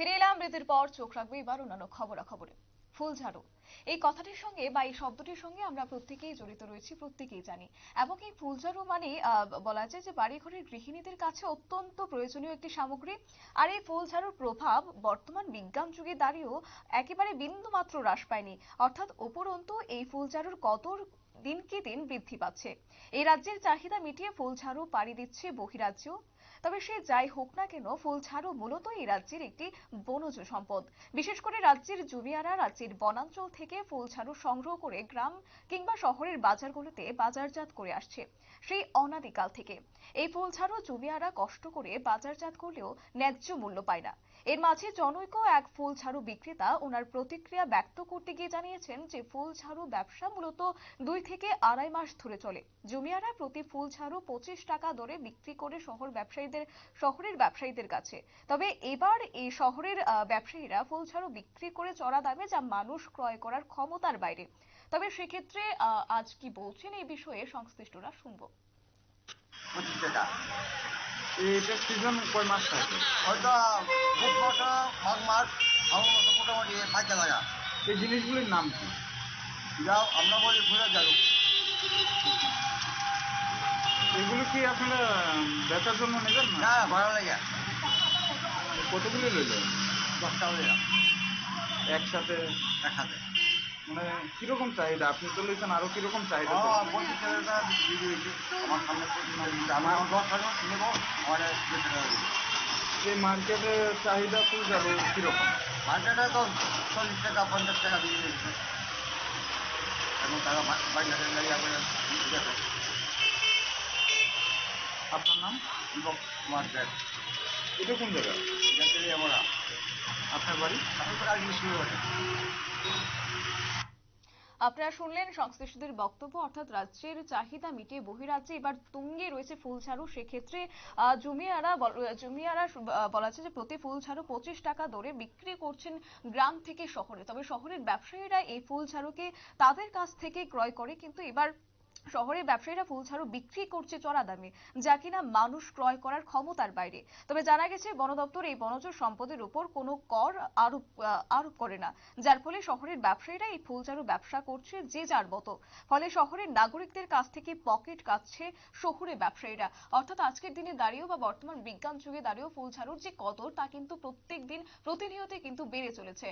ফিরে এলাম বিরতির পর চোখ রাখবে এবার অন্যান্য খবরাখবরে। ফুলঝাড়ু এই কথাটির সঙ্গে বা এই শব্দটির সঙ্গে আমরা প্রত্যেকেই জড়িত রয়েছি, প্রত্যেকেই জানি। এবং এই ফুলঝাড়ু মানে বলা যায় যে বাড়ি ঘরের গৃহিণীদের কাছে অত্যন্ত প্রয়োজনীয় একটি সামগ্রী। আর এই ফুলঝাড়ুর প্রভাব বর্তমান বিজ্ঞান যুগে দাঁড়িয়েও একেবারে বিন্দুমাত্র হ্রাস পায়নি। অর্থাৎ উপরন্তু এই ফুলঝাড়ুর কদর দিনকে দিন বৃদ্ধি পাচ্ছে। এই রাজ্যের চাহিদা মিটিয়ে ফুলঝাড়ু পাড়ি দিচ্ছে বহিরাজ্যেও তবে সে যাই হোক না কেন, ফুল ফুলঝাড়ু মূলত এই রাজ্যের একটি বনজ সম্পদ। বিশেষ করে রাজ্যের জমিয়ারা, রাজ্যের বনাঞ্চল থেকে ফুলঝাড়ু সংগ্রহ করে গ্রাম কিংবা শহরের বাজারগুলোতে বাজারজাত করে আসছে সেই অনাদিকাল থেকে। এই ফুলঝাড়ু জমিয়ারা কষ্ট করে বাজারজাত করলেও ন্যায্য মূল্য পায় না। এর মাঝে জনৈক এক ফুল ঝাড়ু বিক্রেতা ওনার প্রতিক্রিয়া ব্যক্ত করতে গিয়ে জানিয়েছেন যে ফুল ঝাড়ু ব্যবসা মূলত দুই থেকে আড়াই মাস ধরে চলে। জমিয়ারা প্রতি ফুল ঝাড়ু পঁচিশ টাকা দরে বিক্রি করে শহর ব্যবসায়ীদের শহরের ব্যবসায়ীদের কাছে। তবে এবার এই শহরের আহ, ব্যবসায়ীরা ফুল ঝাড়ু বিক্রি করে চড়া দামে যা মানুষ ক্রয় করার ক্ষমতার বাইরে। তবে সেক্ষেত্রে আহ, আজ কি বলছেন এই বিষয়ে সংশ্লিষ্টরা শুনব। পঁচিশ টাকা এটা সিজন কয় মাস থাকে? হয়তো পুষ মাসে মাঘ মাস ফাল্গুন মাসে মোটামুটি পাইতে লাগা এই জিনিসগুলির নাম কি? যাও আমরা বলি ঘুরে যাও কি আপনারা বেচার জন্য নেবেন না? ভাড়া লাগে কতগুলি লইলেন দশটা হয়ে যাও একসাথে? এক মানে কীরকম চাহিদা? আপনি তো লইছেন আরও কীরকম চাহিদা আমার সামনে দিচ্ছে আমার দশ টাকা নেব আমার এই মার্কেটে চাহিদা ফুল যাবে কীরকম? মার্কেটে তো চল্লিশ টাকা পঞ্চাশ টাকা বিক্রি হচ্ছে এখন তারা বাজারে লাগিয়ে করে। আপনার নাম? দীপক কুমার দেব। এটা কোন জায়গা? যাতে আমরা। আপনার বাড়ি? এখন তো আগে শুরু হয়েছে আপনারা শুনলেন সংশ্লিষ্টদের বক্তব্য অর্থাৎ রাজ্যের চাহিদা মিটিয়ে বহিরাজ্যে এবার তুঙ্গে রয়েছে ফুল ফুলঝাড়ু সেক্ষেত্রে আহ, জমিয়ারা জমিয়ারা বলা যাচ্ছে যে প্রতি ফুল ফুলঝাড়ু পঁচিশ টাকা দরে বিক্রি করছেন গ্রাম থেকে শহরে। তবে শহরের ব্যবসায়ীরা এই ফুল ফুলঝাড়ুকে তাদের কাছ থেকে ক্রয় করে কিন্তু এবার শহরের ব্যবসায়ীরা ফুলঝাড়ু বিক্রি করছে চড়া দামে, যা কিনা মানুষ ক্রয় করার ক্ষমতার বাইরে। তবে জানা গেছে বন দপ্তর এই বনজ সম্পদের উপর কোনো কর আরোপ আরোপ করে না, যার ফলে শহরের ব্যবসায়ীরা এই ফুল ফুলঝাড়ু ব্যবসা করছে যে যার মতো। ফলে শহরের নাগরিকদের কাছ থেকে পকেট কাটছে শহুরে ব্যবসায়ীরা। অর্থাৎ আজকের দিনে দাঁড়িয়েও বা বর্তমান বিজ্ঞান যুগে দাঁড়িয়েও ফুল ফুলঝাড়ুর যে কদর, তা কিন্তু প্রত্যেক দিন প্রতিনিয়ত কিন্তু বেড়ে চলেছে।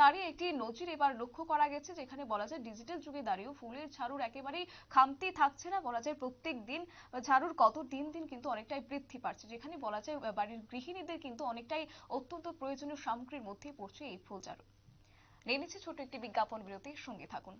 তারই একটি নজির এবার লক্ষ্য করা গেছে, যেখানে বলা যায়, ডিজিটাল যুগে দাঁড়িয়েও ফুলের ঝাড়ুর একেবারেই খামতি থাকছে না। বলা যায় প্রত্যেক দিন ঝাড়ুর কত দিন দিন কিন্তু অনেকটাই বৃদ্ধি পাচ্ছে। যেখানে বলা যায় বাড়ির গৃহিণীদের কিন্তু অনেকটাই অত্যন্ত প্রয়োজনীয় সামগ্রীর মধ্যে পড়ছে এই ফুল ঝাড়ু। নিয়ে নিচ্ছে ছোট একটি বিজ্ঞাপন বিরতির সঙ্গে থাকুন।